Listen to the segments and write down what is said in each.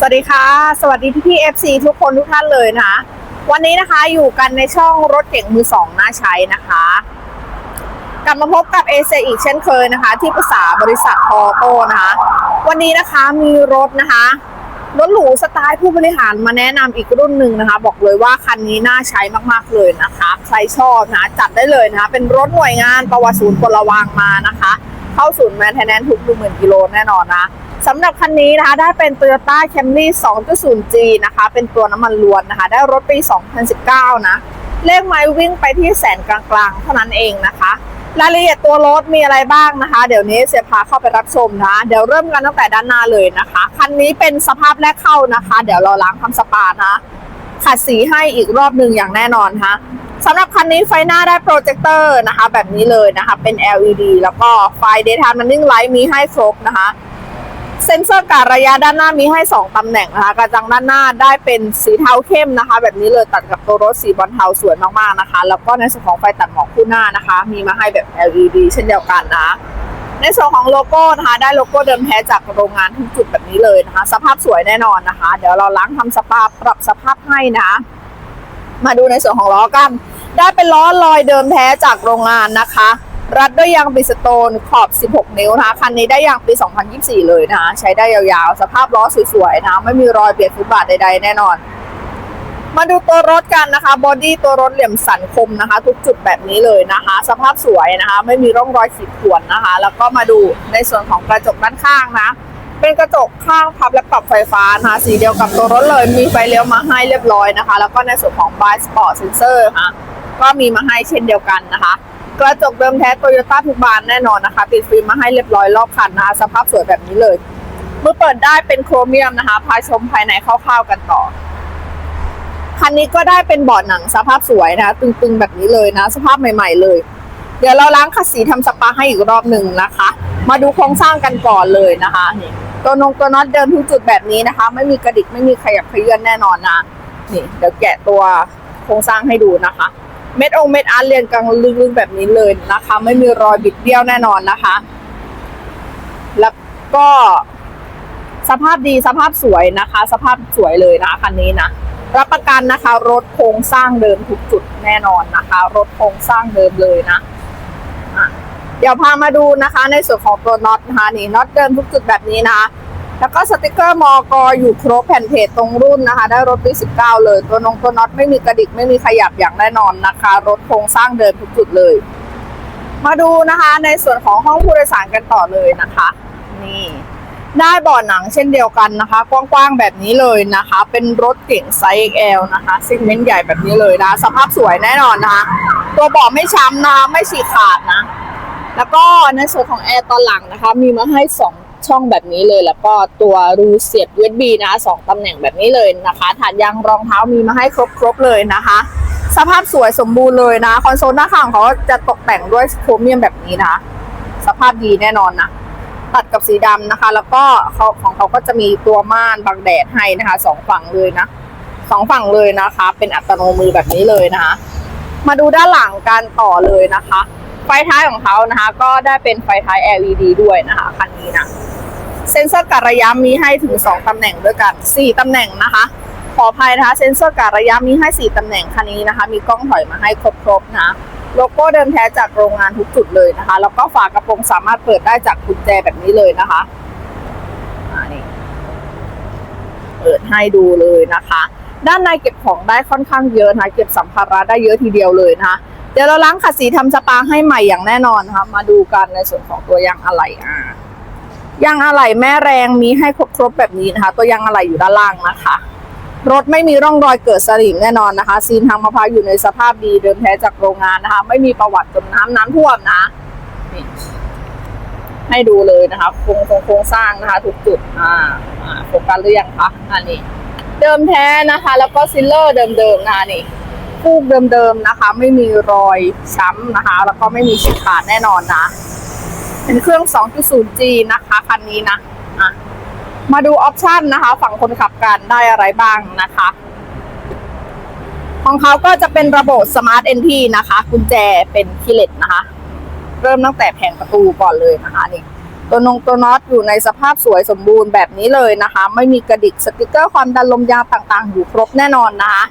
สวัสดีค่ะ สวัสดีพี่พี่ๆ FC ทุกคนทุกท่านเลยนะคะ วันนี้นะคะอยู่กันในช่องรถเก่งมือสองน่าใช้นะคะ กลับมาพบกับเอเอีกเช่นเคยนะคะ ที่ปรึกษาบริษัททอโต้นะคะ วันนี้นะคะมีรถนะคะรถหรูสไตล์ผู้บริหารมาแนะนำอีกรุ่นหนึ่งนะคะ บอกเลยว่าคันนี้น่าใช้มากๆเลยนะคะ ใครชอบนะจัดได้เลยนะคะ เป็นรถหน่วยงานประวัติศูนย์พลวางมานะคะ เข้าศูนย์แมนเทนแนนทุกหนึ่งหมื่นกิโลแน่นอนนะ สำหรับคันนี้นะคะได้เป็น Toyota Camry 2.0G นะคะ เป็นตัวน้ำมันล้วนนะคะ ได้รถปี 2019 นะ เลขไมล์วิ่งไปที่แสนกลางๆ เท่านั้นเองนะคะ รายละเอียดตัวรถมีอะไรบ้างนะคะ เดี๋ยวนี้เสียพาเข้าไปรับชมนะ เดี๋ยวเริ่มกันตั้งแต่ด้านหน้าเลยนะคะ คันนี้เป็นสภาพแรกเข้านะคะ เดี๋ยวเราล้างทำสปานะขัดสีให้อีกรอบหนึ่งอย่างแน่นอนค่ะสำหรับคันนี้ไฟหน้าได้โปรเจคเตอร์นะคะ แบบนี้เลยนะคะ เป็น LED แล้วก็ไฟ Daytime Running Light มีให้ครบนะคะ เซ็นเซอร์การระยะด้านหน้ามีให้ 2 ตำแหน่งนะคะกระจังด้านหน้าได้เป็นสีเทาเข้มนะคะ แบบนี้เลยตัดกับตัวรถสีบอลเทาสวยมากๆนะคะ แล้วก็ในส่วนของไฟตัดหมอกคู่หน้านะคะ มีมาให้แบบ LED เช่นเดียวกันนะในส่วนของโลโก้นะคะ ได้โลโก้เดิมแท้จากโรงงานทุกจุดแบบนี้เลยนะคะ สภาพสวยแน่นอนนะคะ เดี๋ยวเราล้างทำสปาปรับสภาพให้นะ มาดูในส่วนของล้อกัน ได้เป็นล้อลอยเดิมแท้จากโรงงานนะคะ รัดด้วยยางบิสโตนขอบ 16 นิ้วนะคะ คันนี้ได้ยางปี 2024 เลยนะคะ ใช้ได้ยาวๆ สภาพล้อสวยๆนะ ไม่มีรอยเบียดฟุตบาทใดๆ แน่นอน มาดูตัวรถกันนะคะ บอดี้ตัวรถเหลี่ยมสันคมนะคะ ทุกจุดแบบนี้เลยนะคะ สภาพสวยนะคะ ไม่มีร่องรอยขีดข่วนนะคะ แล้วก็มาดูในส่วนของกระจกด้านข้างนะ เป็นกระจกข้างพับและปรับไฟฟ้านะคะ สีเดียวกับตัวรถเลย มีไฟเลี้ยวมาให้เรียบร้อยนะคะ แล้วก็ในส่วนของ b ายสปอร์ตเซนเซอร์ค่ะ ก็มีมาให้เช่นเดียวกันนะคะ กระจกเดิมแท้โตโยต้าทุกบานแน่นอนนะคะ ติดฟิล์มมาให้เรียบร้อยรอบคันนะคะสภาพสวยแบบนี้เลย เมื่อเปิดได้เป็นโครเมียมนะคะ พาชมภายในคร่าวๆกันต่อ คันนี้ก็ได้เป็นเบาะหนังสภาพสวยนะ ตึงๆแบบนี้เลยนะ สภาพใหม่ ๆ เลย เดี๋ยวเราล้างขัดสีทำสปาให้อีกรอบหนึ่งนะคะ มาดูโครงสร้างกันก่อนเลยนะคะนี่ตัวนงตัวน็อตเดิมทุกจุดแบบนี้นะคะ ไม่มีกระดิกไม่มีขยับขยื้อนแน่นอนนะนี่เดี๋ยวแกะตัวโครงสร้างให้ดูนะคะ เม็ดองเม็ดอาร์ตเรียนกลางลึกๆแบบนี้เลยนะคะ ไม่มีรอยบิดเบี้ยวแน่นอนนะคะ แล้วก็สภาพดีสภาพสวยนะคะ สภาพสวยเลยนะคันนี้นะรับประกันนะคะ รถโครงสร้างเดิมทุกจุดแน่นอนนะคะ รถโครงสร้างเดิมเลยนะอะเดี๋ยวพามาดูนะคะ ในส่วนของตัวน็อตนะคะนี่น็อตเดิมทุกจุดแบบนี้นะคะ แล้วก็สติกเกอร์มอกอยู่ครบแผ่นเพจตรงรุ่นนะคะ ได้รถปี 19 เลย ตัวนงตัวน็อตไม่มีกระดิก ไม่มีขยับอย่างแน่นอนนะคะ รถโครงสร้างเดิมทุกจุดเลย มาดูนะคะในส่วนของห้องผู้โดยสารกันต่อเลยนะคะ นี่ได้เบาะหนังเช่นเดียวกันนะคะ กว้างๆแบบนี้เลยนะคะ เป็นรถเก๋งไซส์ XL นะคะซิกเมนต์ใหญ่แบบนี้เลยนะ สภาพสวยแน่นอนนะคะ ตัวเบาะไม่ช้ำนะคะไม่ฉีกขาดนะ แล้วก็ในส่วนของแอร์ตอนหลังนะคะ มีมาให้ 2 ช่องแบบนี้เลย แล้วก็ตัวรูเสียบ USB นะคะสองตำแหน่งแบบนี้เลยนะคะถาดยางรองเท้ามีมาให้ครบๆเลยนะคะ สภาพสวยสมบูรณ์เลยนะ คอนโซลหน้าข้างเขาจะตกแต่งด้วยโครเมียมแบบนี้นะคะสภาพดีแน่นอนนะตัดกับสีดำนะคะ แล้วก็เขาของเขาก็จะมีตัวม่านบังแดดให้นะคะสองฝั่งเลยนะสองฝั่งเลยนะคะ เป็นอัตโนมือแบบนี้เลยนะคะ มาดูด้านหลังกันต่อเลยนะคะ ไฟท้ายของเขานะคะ ก็ได้เป็นไฟท้าย LED ด้วยนะคะคันนี้นะ เซ็นเซอร์การระยะมีให้ถึง 2 ตำแหน่งด้วยกัน 4 ตำแหน่งนะคะ ขออภัยนะคะ เซ็นเซอร์การระยะมีให้ 4 ตำแหน่งคันนี้นะคะ มีกล้องถอยมาให้ครบๆนะ โลโก้เดิมแท้จากโรงงานทุกจุดเลยนะคะ แล้วก็ฝากระโปรงสามารถเปิดได้จากกุญแจแบบนี้เลยนะคะอ่านี่เปิดให้ดูเลยนะคะ ด้านในเก็บของได้ค่อนข้างเยอะนะะเก็บสัมภาระได้เยอะทีเดียวเลยนะคะเดี๋ยวเราล้างขัดสีทำสปาให้ใหม่อย่างแน่นอนนะคะมาดูกันในส่วนของตัวยางอะไหล่อ่า ยางอะไหล่แม่แรงมีให้ครบๆแบบนี้นะคะ ตัวยางอะไหล่อยู่ด้านล่างนะคะ รถไม่มีร่องรอยเกิดสนิมแน่นอนนะคะ ซีนทางมะพร้าวอยู่ในสภาพดีเดิมแท้จากโรงงานนะคะ ไม่มีประวัติจมน้ำน้ำท่วมนะนี่ให้ดูเลยนะคะโครงโครงโครงสร้างนะคะทุกจุดอ่าอ่าโฟกัสหรือยังคะอันนี้ เดิมแท้นะคะ แล้วก็ซิลเลอร์เดิมๆนะคะนี่ฟูกเดิมๆนะคะ ไม่มีรอยช้ำนะคะ แล้วก็ไม่มีฉีกขาดแน่นอนนะ เป็นเครื่อง 2.0G นะคะคันนี้นะอะมาดูออปชันนะคะ ฝั่งคนขับกันได้อะไรบ้างนะคะ ของเขาก็จะเป็นระบบ Smart NT นะคะ กุญแจเป็นคีเลสนะคะ เริ่มตั้งแต่แผงประตูก่อนเลยนะคะนี่ตัวนงตัวน็อตอยู่ในสภาพสวยสมบูรณ์แบบนี้เลยนะคะ ไม่มีกระดิกสติกเกอร์ความดันลมยางต่างๆ อยู่ครบแน่นอนนะคะ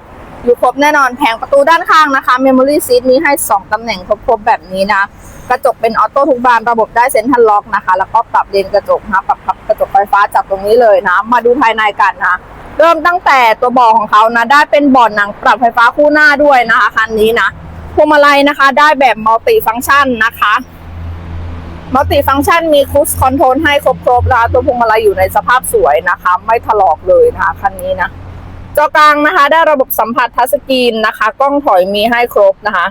อยู่ครบแน่นอนแผงประตูด้านข้างนะคะ Memory Seat มีให้ 2 ตำแหน่งครบๆแบบนี้นะ กระจกเป็นออโต้ทุกบานระบบได้เซ็นทรัลล็อกนะคะ แล้วก็ปรับเลนกระจกนะปรับพับกระจกไฟฟ้าจากตรงนี้เลยนะ มาดูภายในกันนะเริ่มตั้งแต่ตัวเบาะของเขานะ ได้เป็นเบาะหนังปรับไฟฟ้าคู่หน้าด้วยนะคะคันนี้นะพวงมาลัยนะคะ ได้แบบมัลติฟัง c t ชันนะคะมัลติฟัง c t ชันมีค u สคอนโทรลให้ครบๆนะตัวพวงมาลัยอยู่ในสภาพสวยนะคะ ไม่ถลอกเลยนะคะคันนี้นะ จอกลางนะคะ ได้ระบบสัมผัสทัชสกรีนนะคะ กล้องถอยมีให้ครบนะคะ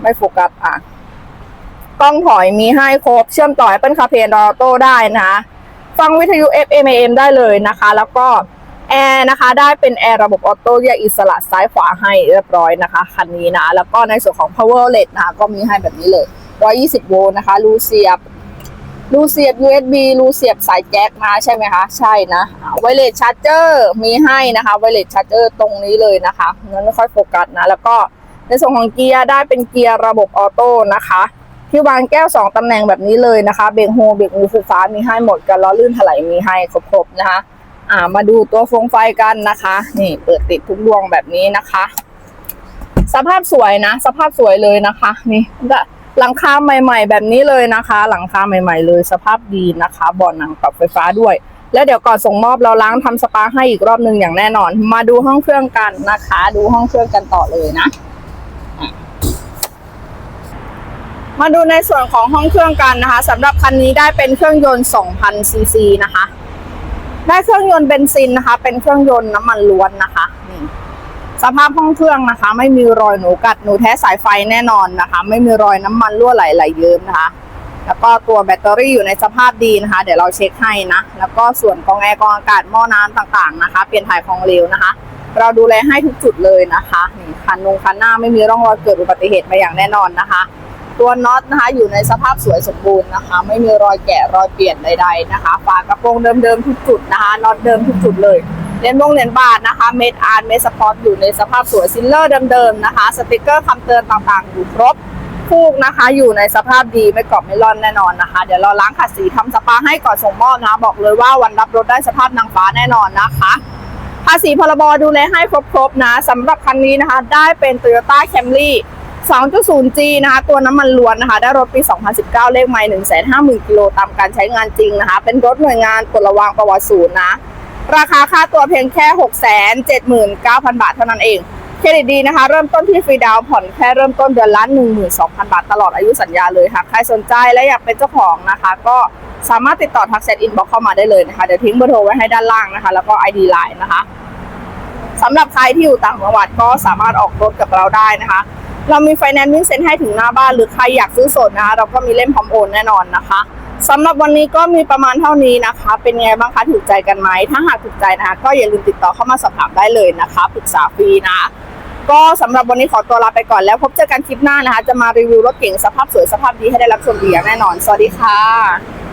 ไม่โฟกัสอะ กล้องถอยมีให้ครบ เชื่อมต่อ Apple CarPlay Android Auto ได้นะคะฟังวิทยุ FM AM ได้เลยนะคะ แล้วก็แอร์นะคะ ได้เป็นแอร์ระบบออโต้แยกอิสระซ้ายขวาให้เรียบร้อยนะคะคันนี้นะ แล้วก็ในส่วนของ power outlet นะคะก็มีให้แบบนี้เลย 120 โวลต์นะคะ รูเสียบ รูเสียบ USB รูเสียบสายแจ็คนะใช่ไหมคะ ใช่นะไวเลสชาร์จเจอร์มีให้นะคะไวเลสชาร์จเจอร์ตรงนี้เลยนะคะงั้นไม่ค่อยโฟกัสนะ แล้วก็ในส่วนของเกียร์ได้เป็นเกียร์ระบบออโต้นะคะ ที่วางแก้ว 2ตำแหน่งแบบนี้เลยนะคะเบรกโฮเบรกมือไฟฟ้ามีให้หมดกันล้อลื่นถลายมีให้ครบๆนะคะอ่ามาดูตัวฟงไฟกันนะคะ นี่เปิดติดทุกดวงแบบนี้นะคะ สภาพสวยนะ สภาพสวยเลยนะคะ นี่ก็ หลังคาใหม่ ๆ แบบนี้เลยนะคะ หลังคาใหม่ ๆ เลยสภาพดีนะคะบาะหนังปรับไฟฟ้าด้วย แล้วเดี๋ยวก่อนส่งมอบเราล้างทำสปาให้อีกรอบหนึ่งอย่างแน่นอน มาดูห้องเครื่องกันนะคะ ดูห้องเครื่องกันต่อเลยนะมาดูในส่วนของห้องเครื่องกันนะคะสำหรับคันนี้ได้เป็นเครื่องยนต์2,000ซีซีนะคะ ได้เครื่องยนต์เบนซินนะคะ เป็นเครื่องยนต์น้ำมันล้วนนะคะ สภาพห้องเครื่องนะคะ ไม่มีรอยหนูกัดหนูแท้สายไฟแน่นอนนะคะ ไม่มีรอยน้ำมันรั่วไหลไหลเยิ้มนะคะ แล้วก็ตัวแบตเตอรี่อยู่ในสภาพดีนะคะ เดี๋ยวเราเช็คให้นะ แล้วก็ส่วนกองแอร์กองอากาศหม้อน้ำต่างๆนะคะ เปลี่ยนถ่ายของเหลวนะคะ เราดูแลให้ทุกจุดเลยนะคะนี่คันนงคันหน้าไม่มีร่องรอยเกิดอุบัติเหตุมาอย่างแน่นอนนะคะตัวน็อตนะคะอยู่ในสภาพสวยสมบูรณ์นะคะ ไม่มีรอยแกะรอยเปลี่ยนใด ๆนะคะ ฝากระโปรงเดิมๆทุกจุดนะคะน็อตเดิมทุกจุดเลย เลนวงเลนบาทนะคะเมดอาร์เมดสปอร์ตอยู่ในสภาพสวยซิลเลอร์เดิมๆนะคะสติกเกอร์คำเตือนต่างๆ อยู่ครบฟูกนะคะ อยู่ในสภาพดีไม่กรอบไม่ร่อนแน่นอนนะคะ เดี๋ยวเราล้างขัดสีทำสปาให้ก่อนส่งมอบนะ บอกเลยว่าวันรับรถได้สภาพนางฟ้าแน่นอนนะคะ ภาษีพรบดูแลให้ครบๆนะสำหรับคันนี้นะคะ ได้เป็น Toyota Camry 2.0G นะคะ ตัวน้ำมันล้วนนะคะ ได้รถปี 2019 เลขไมล์150,000กิโลตามการใช้งานจริงนะคะ เป็นรถหน่วยงานปลดระวางประวัติศูนย์นะ ราคาค่าตัวเพียงแค่ 679,000 บาทเท่านั้นเอง เครดิตดีนะคะ เริ่มต้นที่ฟรีดาวน์ผ่อนแค่เริ่มต้นเดือนละ12,000 บาท ตลอดอายุสัญญาเลยค่ะ ใครสนใจและอยากเป็นเจ้าของนะคะ ก็สามารถติดต่อทักแชทอินบ็อกเข้ามาได้เลยนะคะ เดี๋ยวทิ้งเบอร์โทรไว้ให้ด้านล่างนะคะ แล้วก็ ID Line นะคะสำหรับใครที่อยู่ต่างจังหวัดก็สามารถออกรถกับเราได้นะคะ เรามีไฟแนนซ์วิ่งเซ็นให้ถึงหน้าบ้านหรือใครอยากซื้อสดนะคะ เราก็มีเล่มพร้อมโอนแน่นอนนะคะ สำหรับวันนี้ก็มีประมาณเท่านี้นะคะ เป็นไงบ้างคะถูกใจกันไหม ถ้าหากถูกใจนะคะ ก็อย่าลืมติดต่อเข้ามาสอบถามได้เลยนะคะปรึกษาฟรีนะ ก็สำหรับวันนี้ขอตัวลาไปก่อนแล้วพบเจอกันคลิปหน้านะคะ จะมารีวิวรถเก๋งสภาพสวยสภาพดีให้ได้รับชมดีอย่างแน่นอน สวัสดีค่ะ